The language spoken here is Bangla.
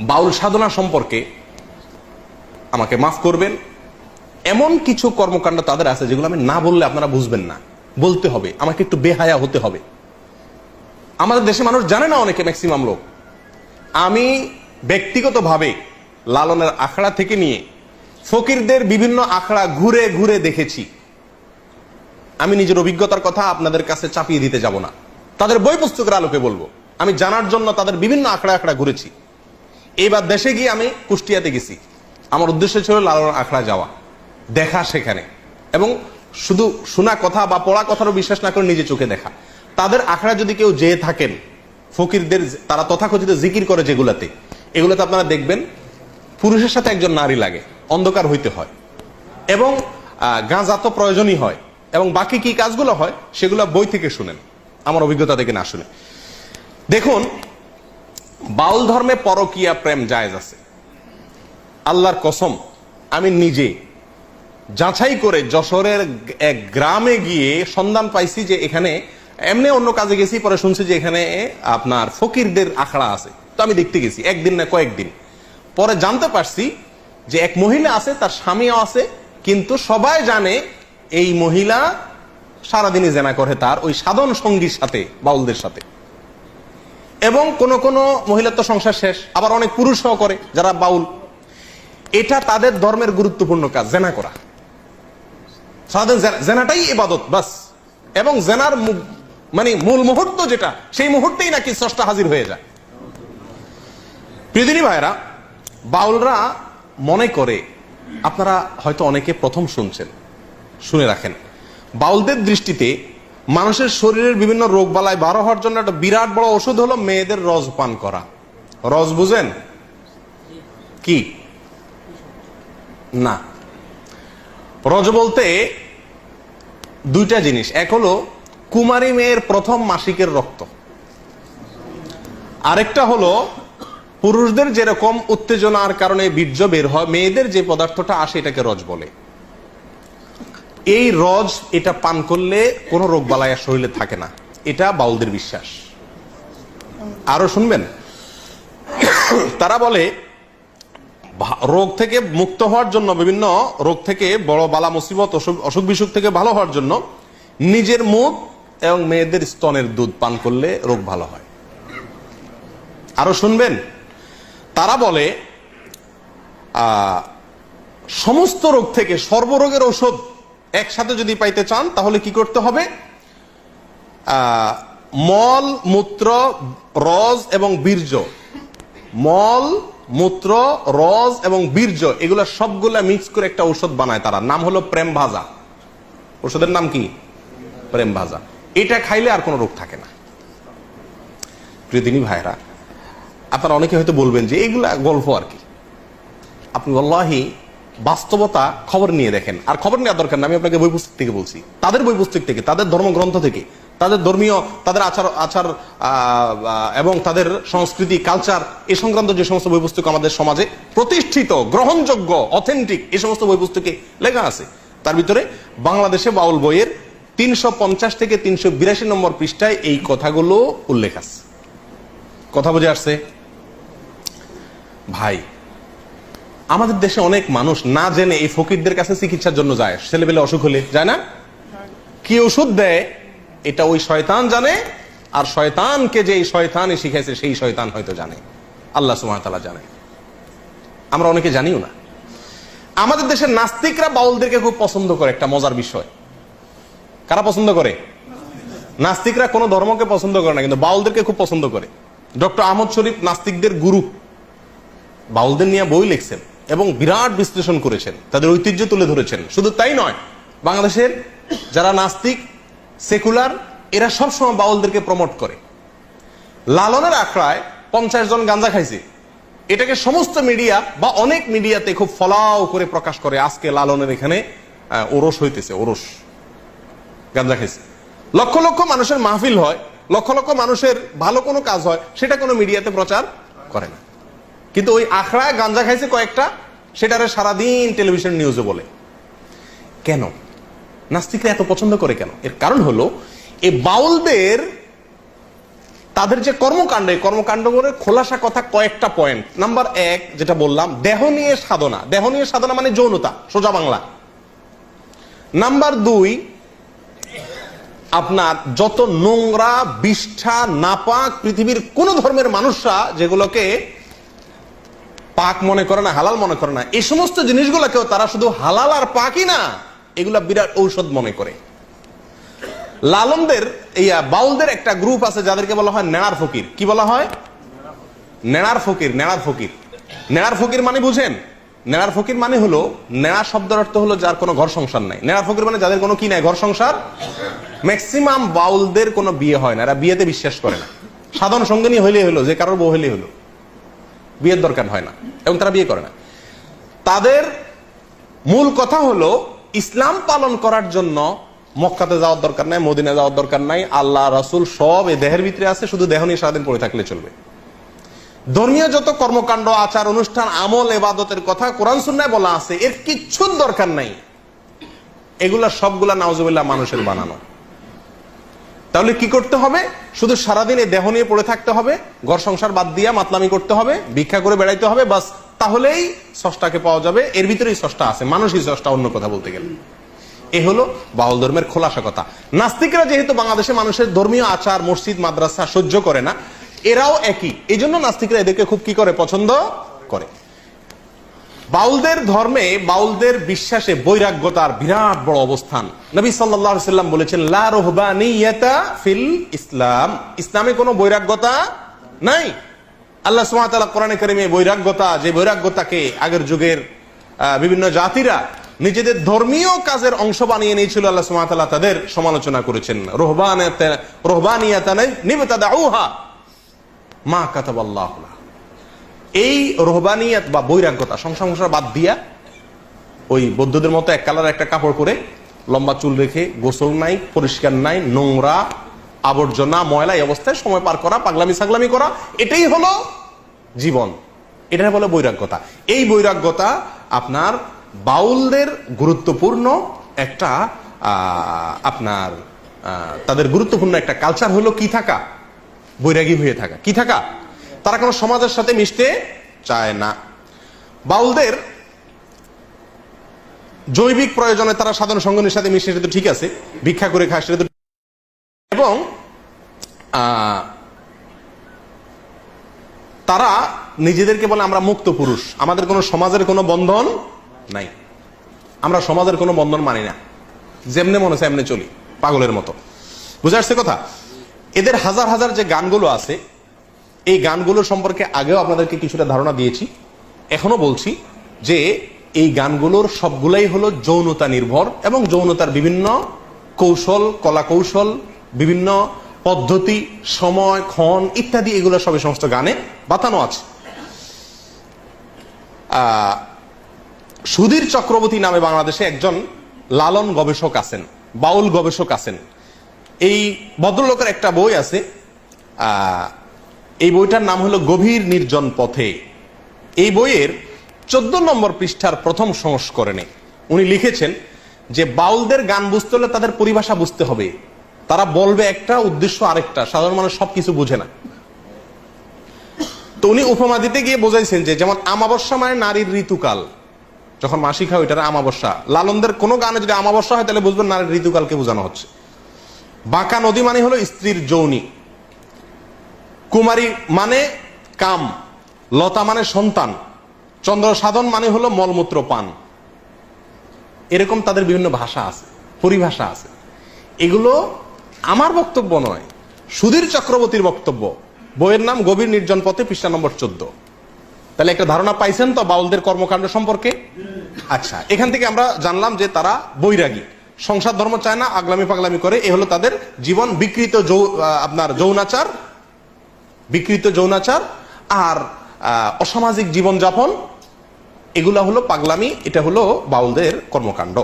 বাউল সাধনা সম্পর্কে আমাকে মাফ করবেন। এমন কিছু কর্মকাণ্ড তাদের আছে যেগুলো আমি না বললে আপনারা বুঝবেন না। বলতে হবে, আমাকে একটু বেহায়া হতে হবে। আমাদের দেশে মানুষ জানে না অনেকে ম্যাক্সিমাম লোক। আমি ব্যক্তিগতভাবে লালনের আখড়া থেকে নিয়ে ফকিরদের বিভিন্ন আখড়া ঘুরে ঘুরে দেখেছি। আমি নিজের অভিজ্ঞতার কথা আপনাদের কাছে চাপিয়ে দিতে যাব না। তাদের বই পুস্তকের আলোকে বলব। আমি জানার জন্য তাদের বিভিন্ন আখড়া আখড়া ঘুরেছি। এইবার দেশে গিয়ে আমি কুষ্টিয়াতে গেছি। আমার উদ্দেশ্য ছিল লালন আখড়া যাওয়া, দেখা সেখানে। এবং শুধু শোনা কথা বা পড়া কথারও বিশ্বাস না করে নিজে চোখে দেখা। তাদের আখড়া যদি কেউ যেয়ে থাকেন, ফকিরদের তারা তথাকথিত জিকির করে যেগুলাতে, এগুলোতে আপনারা দেখবেন পুরুষের সাথে একজন নারী লাগে, অন্ধকার হইতে হয়। এবং গাঁজা তো প্রয়োজনই হয়। এবং বাকি কি কাজগুলো হয়, সেগুলো বই থেকে শুনেন। আমার অভিজ্ঞতা থেকে না শুনে। দেখুন বাউল ধর্মে পরকিয়া প্রেম জায়েজ আছে। আল্লাহর কসম, আমি নিজে যাচাই করে যশোরের এক গ্রামে গিয়ে সন্ধান পাইছি যে এখানে এমনি অন্য কাজে গেছি, পরে শুনছি যে এখানে আপনার ফকিরদের আখড়া আছে। তো আমি দেখতে গেছি, একদিন না কয়েকদিন। পরে জানতে পারছি যে এক মহিলা আছে, তার স্বামীও আছে, কিন্তু সবাই জানে এই মহিলা সারাদিনই জেনা করে তার ওই সাধন সঙ্গীর সাথে, বাউলদের সাথে। এবং কোন কোন মহিলার তো সংসার শেষ, আবার অনেক পুরুষও করে যারা বাউল। এটা তাদের ধর্মের গুরুত্বপূর্ণ কাজ, জেনা করা। সাধারণ জেনাটাই ইবাদত, বাস। এবং জেনার মানে মূল মুহূর্ত যেটা, সেই মুহূর্তেই নাকি স্রষ্টা হাজির হয়ে যায়। প্রিয়দিনী ভাইরা বাউলরা মনে করে, আপনারা হয়তো অনেকে প্রথম শুনছেন, শুনে রাখেন। বাউলদের দৃষ্টিতে মানুষের শরীরের বিভিন্ন রোগ বালায় বারো হওয়ার জন্য একটা বিরাট বড় ওষুধ হলো মেয়েদের রস পান করা। রস বুঝেন? কি? না। রজ বলতে দুইটা জিনিস। এক হলো কুমারী মেয়ের প্রথম মাসিকের রক্ত। আরেকটা হলো পুরুষদের যেরকম উত্তেজনার কারণে বীর্য বের হয়, মেয়েদের যে পদার্থটা আসে এটাকে রজ বলে। এই রজ এটা পান করলে কোনো রোগ বালাই শরীরে থাকে না। এটা বাউলদের বিশ্বাস। আরও শুনবেন? তারা বলে রোগ থেকে মুক্ত হওয়ার জন্য, বিভিন্ন রোগ থেকে বড় বালা মুসিবত, অসুখ বিসুখ থেকে ভালো হওয়ার জন্য নিজের মুখ এবং মেয়েদের স্তনের দুধ পান করলে রোগ ভালো হয়। আরও শুনবেন? তারা বলে সমস্ত রোগ থেকে সর্বরোগের ঔষধ একসাথে যদি পাইতে চান, তাহলে কি করতে হবে? মল, মূত্র রজ এবং বীর্য। মল, মূত্র রজ এবং বীর্য, এগুলা সবগুলা মিক্স করে একটা ঔষধ বানায় তারা। নাম হলো প্রেম ভাজা। ওষুধের নাম কি? প্রেম ভাজা। এটা খাইলে আর কোনো রোগ থাকে না। প্রিয়দিনী ভাইরা আপনারা অনেকে হয়তো বলবেন যে এগুলা গল্প আর কি। আপনি আল্লাহি বাস্তবতা খবর নিয়ে দেখেন। আর খবর নেওয়ার দরকার না, আমি আপনাকে বই পুস্তক থেকে বলছি। তাদের বই পুস্তক থেকে, তাদের ধর্মগ্রন্থ থেকে, তাদের ধর্মীয়, তাদের আচার আচার এবং তাদের সংস্কৃতি কালচার এ সংক্রান্ত যে সমস্ত বই পুস্তক আমাদের সমাজে প্রতিষ্ঠিত, গ্রহণযোগ্য অথেন্টিক এই সমস্ত বই পুস্তকে লেখা আছে। তার ভিতরে বাংলাদেশে বাউল বইয়ের তিনশো পঞ্চাশ থেকে তিনশো বিরাশি নম্বর পৃষ্ঠায় এই কথাগুলো উল্লেখ আছে। কথা বুঝে আসছে? ভাই আমাদের দেশে অনেক মানুষ না জেনে এই ফকিরদের কাছে চিকিৎসার জন্য যায়। ছেলেবেলে অসুখ হলে, যায় না? কি ওষুধ দেয়? এটা ওই শয়তান জানে, আর শয়তানকে যে এই শয়তানই শিখাইছে, সেই শয়তান হয়তো জানে। আল্লাহ সুমাতালা জানে। আমরা অনেকে জানিও না। আমাদের দেশের নাস্তিকরা বাউলদেরকে খুব পছন্দ করে একটা মজার বিষয়। কারা পছন্দ করে? নাস্তিকরা কোনো ধর্মকে পছন্দ করে না, কিন্তু বাউলদেরকে খুব পছন্দ করে। ডক্টর আহমদ শরীফ নাস্তিকদের গুরু। বাউলদের নিয়ে বই লিখছেন। এবং বিরাট বিশ্লেষণ করেছেন, তাদের ঐতিহ্য তুলে ধরেছেন। শুধু তাই নয়, বাংলাদেশের যারা নাস্তিক, সেকুলার, এরা সবসময় বাউলদেরকে প্রমোট করে। লালনের আখড়ায় পঞ্চাশ জন গাঞ্জা খাইছে। এটাকে সমস্ত মিডিয়া বা অনেক মিডিয়াতে খুব ফলাও করে প্রকাশ করে, আজকে লালনের এখানে ওরস হইতেছে, ওরস। গাঞ্জা খাইছে। লক্ষ লক্ষ মানুষের মাহফিল হয়, লক্ষ লক্ষ মানুষের ভালো কোনো কাজ হয়, সেটা কোনো মিডিয়াতে প্রচার করে না। কিন্তু ওই আখড়ায় গাঞ্জা খাইছে কয়েকটা, সেটারে সারাদিন টেলিভিশন নিউজে বলে। কেন? নাস্তিকরা এত পছন্দ করে কেন? এর কারণ হলো এই বাউলদের তাদের যে কর্মকাণ্ড, এই কর্মকাণ্ড করে খোলাসা কথা কয়েকটা পয়েন্ট নাম্বার এক, যেটা বললাম, দেহ নিয়ে সাধনা। দেহ নিয়ে সাধনা মানে যৌনতা, সোজা বাংলা। নাম্বার দুই, আপনার যত নোংরা, বিষ্ঠা, নাপাক পৃথিবীর কোন ধর্মের মানুষরা যেগুলোকে পাক মনে করে না, হালাল মনে করে না। এই সমস্ত জিনিসগুলোকেও তারা শুধু হালাল আর পাকই না, এগুলা বিরাট ঔষধ মনে করে। লালনদের, ইয়া, বাউলদের একটা গ্রুপ আছে যাদেরকে বলা হয় নেড়ার ফকির। কি বলা হয়? নেড়ার ফকির নেড়ার ফকির। নেড়ার ফকির মানে বুঝেন? নেড়ার ফকির মানে হলো, নেড়া শব্দের অর্থ হলো যার কোনো ঘর সংসার নাই। নেড়ার ফকির মানে যাদের কোনো কি নাই, ঘর সংসার? ম্যাক্সিমাম বাউলদের কোনো বিয়ে হয় না, এরা বিয়েতে বিশ্বাস করে না। সাধারণ সঙ্গিনী হইলেই হলো, যে কারোর বউ হইলেই হলো। বিয়ের দরকার হয় না এবং তারা বিয়ে করে না। তাদের মূল কথা হলো, ইসলাম পালন করার জন্য মক্কাতে যাওয়ার দরকার নাই মদিনা যাওয়ার দরকার নাই, আল্লাহ, রাসুল সব এই দেহের ভিতরে আছে, শুধু দেহ নিয়ে সারাদিন পড়ে থাকলে চলবে। ধর্মীয় যত কর্মকাণ্ড, আচার, অনুষ্ঠান, আমল, এবাদতের কথা কোরআন, সুন্নায় বলা আছে, এর কিচ্ছুর দরকার নাই। এগুলা সবগুলা নাওজুবিল্লাহ মানুষের বানানো। তাহলে কি করতে হবে? শুধু সারাদিন এই দেহ নিয়ে পড়ে থাকতে হবে, ঘর সংসার বাদ দিয়া মাতলামি করতে হবে, ভিক্ষা করে বেড়াইতে হবে, বাস তাহলেই ষষ্ঠাকে পাওয়া যাবে। এর ভিতরেই ষষ্ঠা আছে, মানুষই ষষ্ঠা, অন্য কথা বলতে গেলে। এ হলো বাউল ধর্মের খোলাসা কথা। নাস্তিকরা যেহেতু বাংলাদেশে মানুষের ধর্মীয় আচার, মসজিদ, মাদ্রাসা সহ্য করে না, এরাও একই। এই জন্য নাস্তিকরা এদেরকে খুব কি করে? পছন্দ করে। বাউলদের ধর্মে বাউলদের বিশ্বাসে বৈরাগ্যতার বিরাট বড় অবস্থান। নবী সাল্লাম বলেছেন, লা রুহবানিয়াতা ফিল ইসলাম। ইসলামে কোনো বৈরাগ্যতা নাই। আল্লাহ ওয়া কোরআনে কারিমে বৈরাগ্যতা, যে বৈরাগ্যতাকে আগের যুগের বিভিন্ন জাতিরা নিজেদের ধর্মীয় কাজের অংশ বানিয়ে নিয়েছিল, আল্লাহ তাআলা তাদের সমালোচনা করেছেন। রুহবানিয়াতা রুহবানিয়াতা নিবতাদাউহা মা কাতাবাল্লাহু লাহা। এই রোহবানিয়াত বা বৈরাগ্যতা সংসার সংসার বাদ দিয়া ওই বৌদ্ধদের মতো এক কালার একটা কাপড় পরে লম্বা চুল রেখে গোসল নাই, পরিষ্কার নাই, নোংরা, আবর্জনা, ময়লা এই অবস্থায় সময় পার করা, পাগলামি সাগলামি করা, এটাই হলো জীবন। এটাই বলে বৈরাগ্যতা। এই বৈরাগ্যতা আপনার বাউলদের গুরুত্বপূর্ণ একটা আপনার তাদের গুরুত্বপূর্ণ একটা কালচার হলো কি থাকা? বৈরাগী হয়ে থাকা। কি থাকা? তারা কোনো সমাজের সাথে মিশতে চায় না। বাউলদের জৈবিক প্রয়োজনে তারা সাধারণ সঙ্গনের সাথে মিশে, সেটা ঠিক আছে। ভিক্ষা করে খায়, সেটা এবং তারা নিজেদেরকে বলে আমরা মুক্ত পুরুষ। আমাদের কোনো সমাজের কোনো বন্ধন নাই। আমরা সমাজের কোনো বন্ধন মানি না। যেমনে মনে হচ্ছে, এমনি চলি। পাগলের মতো। বুঝে আসছে কথা? এদের হাজার হাজার যে গানগুলো আছে এই গানগুলো সম্পর্কে আগেও আপনাদেরকে কিছুটা ধারণা দিয়েছি। এখনও বলছি যে এই গানগুলোর সবগুলাই হলো যৌনতা নির্ভর এবং যৌনতার বিভিন্ন কৌশল কলা কৌশল বিভিন্ন পদ্ধতি, সময়, ক্ষণ ইত্যাদি এগুলো সব সমস্ত গানে বাতানো আছে। সুধীর চক্রবর্তী নামে বাংলাদেশে একজন লালন গবেষক আছেন, বাউল গবেষক আছেন। এই ভদ্রলোকের একটা বই আছে এই বইটার নাম হলো গভীর নির্জন পথে। এই বইয়ের চোদ্দ নম্বর পৃষ্ঠার প্রথম সংস্করণে উনি লিখেছেন যে বাউলদের গান বুঝতে হলে তাদের পরিভাষা বুঝতে হবে। তারা বলবে একটা, উদ্দেশ্য আরেকটা, সাধারণ মানুষ সবকিছু বুঝে না। তো উনি উপমা দিতে গিয়ে বোঝাইছেন যে যেমন আমাবস্যা মানে নারীর ঋতুকাল। যখন মাসিক হয় ওইটার আমাবস্যা। লালনদের কোনো গানে যদি আমাবস্যা হয় তাহলে বুঝবেন নারীর ঋতুকালকে বোঝানো হচ্ছে। বাঁকা নদী মানে হলো স্ত্রীর যৌনি। কুমারী মানে কাম, লতা মানে সন্তান চন্দ্র সাধন মানে হলো মলমূত্র পান। এরকম তাদের বিভিন্ন ভাষা আছে, পরিভাষা আছে। এগুলো আমার বক্তব্য নয়, সুধীর চক্রবর্তীর বক্তব্য। বইয়ের নাম গভীর নির্জন পথে পৃষ্ঠা নম্বর চোদ্দ। তাহলে একটা ধারণা পাইছেন তো বাউলদের কর্মকাণ্ড সম্পর্কে? আচ্ছা এখান থেকে আমরা জানলাম যে তারা বৈরাগী, সংসার ধর্ম চায় না, আগলামি পাগলামি করে, এ হলো তাদের জীবন বিকৃত আপনার যৌনাচার বিকৃত যৌনাচার আর অসামাজিক জীবনযাপন এগুলা হলো পাগলামি এটা হলো বাউলদের কর্মকাণ্ড।